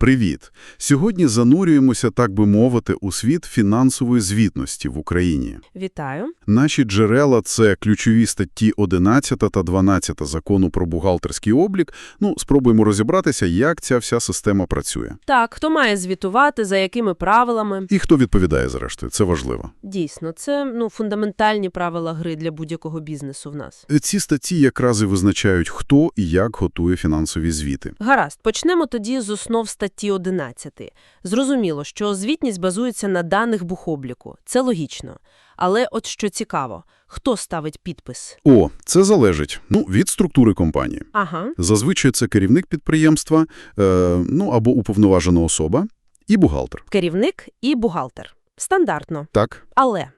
Привіт! Сьогодні занурюємося, так би мовити, у світ фінансової звітності в Україні. Вітаю. Наші джерела – це ключові статті 11 та 12 Закону про бухгалтерський облік. Ну, спробуємо розібратися, як ця вся система працює. Так, хто має звітувати, за якими правилами? І хто відповідає, зрештою, це важливо. Дійсно, це ну, фундаментальні правила гри для будь-якого бізнесу в нас. Ці статті якраз і визначають, хто і як готує фінансові звіти. Гаразд, почнемо тоді з основ статті 11. Зрозуміло, що звітність базується на даних бухобліку. Це логічно. Але от що цікаво, хто ставить підпис? О, це залежить ну, від структури компанії. Ага. Зазвичай це керівник підприємства, е, ну або уповноважена особа і бухгалтер. Керівник і бухгалтер. Стандартно. Так, Але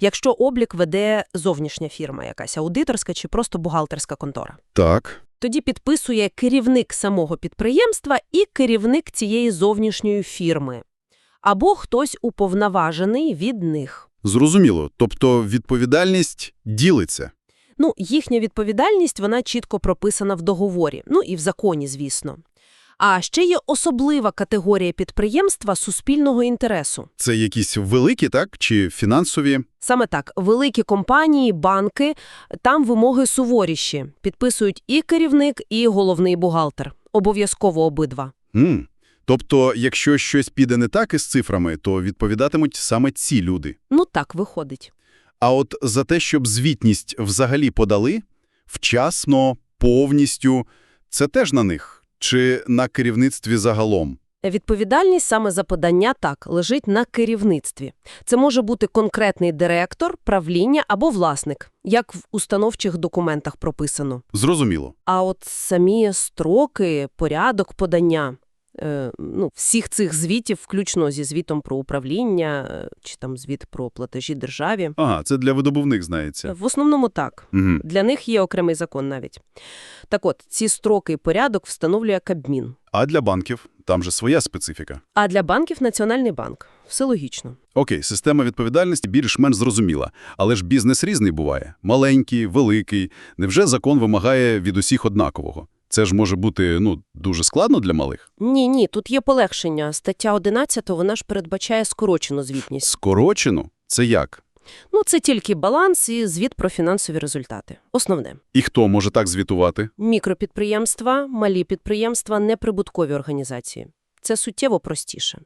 якщо облік веде зовнішня фірма якась, аудиторська чи просто бухгалтерська контора, так. Тоді підписує керівник самого підприємства і керівник цієї зовнішньої фірми. Або хтось уповноважений від них. Зрозуміло. Тобто відповідальність ділиться. Ну, їхня відповідальність, вона чітко прописана в договорі, ну і в законі, звісно. А ще є особлива категорія підприємства суспільного інтересу. Це якісь великі, так, чи фінансові? Саме так, великі компанії, банки, там вимоги суворіші. Підписують і керівник, і головний бухгалтер. Обов'язково обидва. М. Тобто, якщо щось піде не так із цифрами, то відповідатимуть саме ці люди. Ну так виходить. А от за те, щоб звітність взагалі подали, вчасно, повністю, це теж на них? Чи на керівництві загалом? Відповідальність саме за подання так лежить на керівництві. Це може бути конкретний директор, правління або власник, як в установчих документах прописано. Зрозуміло. А от самі строки, порядок подання ну, всіх цих звітів, включно зі звітом про управління е, чи там звіт про платежі державі. Ага, це для видобувних знається. В основному так. Угу. Для них є окремий закон навіть. Так от, ці строки і порядок встановлює Кабмін. А для банків? Там же своя специфіка. А для банків – Національний банк. Все логічно. Окей, система відповідальності більш-менш зрозуміла. Але ж бізнес різний буває. Маленький, великий. Невже закон вимагає від усіх однакового? Це ж може бути, ну, дуже складно для малих. Ні, ні, тут є полегшення. Стаття 11, вона ж передбачає скорочену звітність. Скорочено? Це як? Ну, це тільки баланс і звіт про фінансові результати. Основне. І хто може так звітувати? Мікропідприємства, малі підприємства, неприбуткові організації. Це суттєво простіше.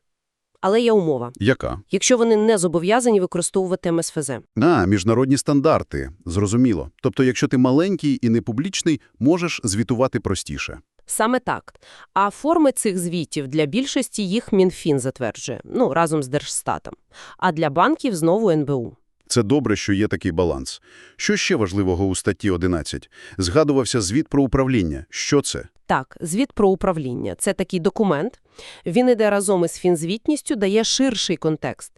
Але є умова. Яка? Якщо вони не зобов'язані використовувати МСФЗ. А, міжнародні стандарти. Зрозуміло. Тобто, якщо ти маленький і не публічний, можеш звітувати простіше. Саме так. А форми цих звітів для більшості їх Мінфін затверджує, ну, разом з Держстатом. А для банків знову НБУ. Це добре, що є такий баланс. Що ще важливого у статті 11? Згадувався звіт про управління. Що це? Так, звіт про управління – це такий документ. Він іде разом із фінзвітністю, дає ширший контекст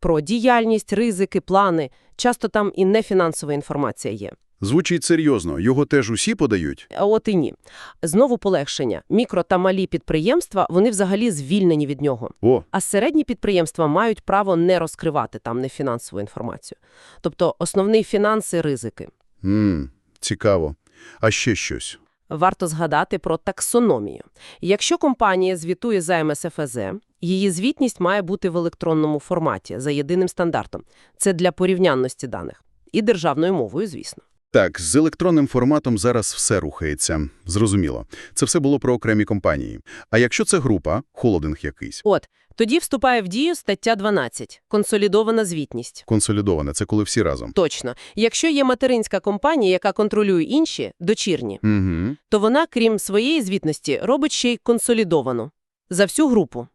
про діяльність, ризики, плани. Часто там і нефінансова інформація є. Звучить серйозно. Його теж усі подають? А от і ні. Знову полегшення. Мікро та малі підприємства, вони взагалі звільнені від нього. О, А середні підприємства мають право не розкривати там нефінансову інформацію. Тобто основні фінанси – ризики. м, цікаво. А ще щось. Варто згадати про таксономію. Якщо компанія звітує за МСФЗ, її звітність має бути в електронному форматі за єдиним стандартом. Це для порівнянності даних. І державною мовою, звісно. Так, з електронним форматом зараз все рухається. Зрозуміло. Це все було про окремі компанії. А якщо це група, холодинг якийсь, От, тоді вступає в дію стаття 12 – консолідована звітність. консолідоване, це коли всі разом. Точно. Якщо є материнська компанія, яка контролює інші, дочірні, Угу. то вона, крім своєї звітності, робить ще й консолідовану. За всю групу.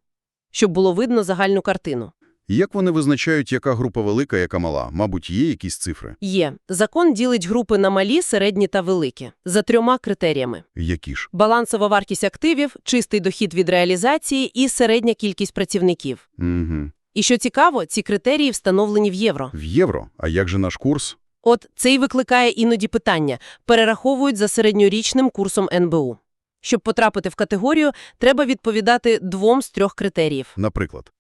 Щоб було видно загальну картину. Як вони визначають, яка група велика, яка мала? Мабуть, є якісь цифри? Є. Закон ділить групи на малі, середні та великі. За трьома критеріями. Які ж? Балансова вартість активів, чистий дохід від реалізації і середня кількість працівників. Угу. І що цікаво, ці критерії встановлені в євро. В євро? А як же наш курс? От це й викликає іноді питання. Перераховують за середньорічним курсом НБУ. Щоб потрапити в категорію, треба відповідати двом з трьох критеріїв. Наприклад,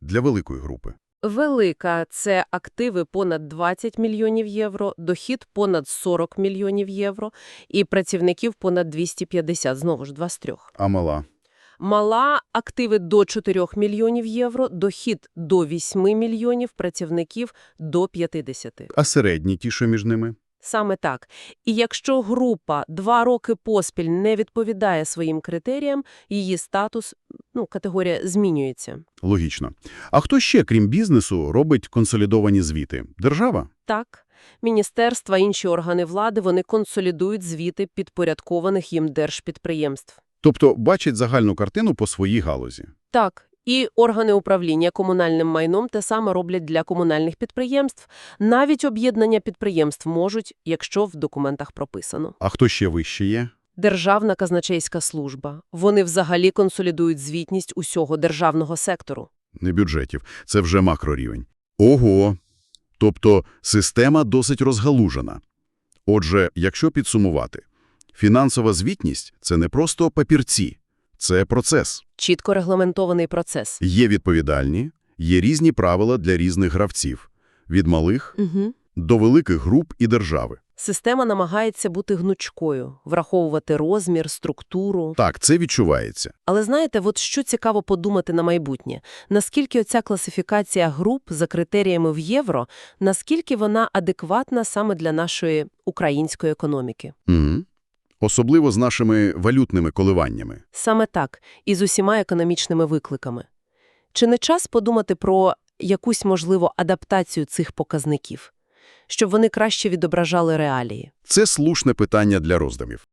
для великої групи. Велика – це активи понад 20 мільйонів євро, дохід понад 40 мільйонів євро і працівників понад 250, знову ж два з трьох. А мала? Мала – активи до 4 мільйонів євро, дохід до 8 мільйонів, працівників до 50. А середні ті, що між ними? Саме так. І якщо група два роки поспіль не відповідає своїм критеріям, її статус, ну, категорія змінюється. Логічно. А хто ще, крім бізнесу, робить консолідовані звіти? Держава? Так, міністерства, інші органи влади, вони консолідують звіти підпорядкованих їм держпідприємств. Тобто бачать загальну картину по своїй галузі. Так, і органи управління комунальним майном те саме роблять для комунальних підприємств. Навіть об'єднання підприємств можуть, якщо в документах прописано. А хто ще вище є? Державна казначейська служба. Вони взагалі консолідують звітність усього державного сектору. Не бюджетів. Це вже макрорівень. Ого! Тобто система досить розгалужена. Отже, якщо підсумувати, фінансова звітність – це не просто папірці. Це процес. Чітко регламентований процес. Є відповідальні, є різні правила для різних гравців. Від малих Угу. до великих груп і держави. Система намагається бути гнучкою, враховувати розмір, структуру. Так, це відчувається. Але знаєте, от що цікаво подумати на майбутнє? Наскільки оця класифікація груп за критеріями в євро, наскільки вона адекватна саме для нашої української економіки? Угу. Особливо з нашими валютними коливаннями. Саме так, і з усіма економічними викликами. Чи не час подумати про якусь, можливо, адаптацію цих показників, щоб вони краще відображали реалії? Це слушне питання для роздумів.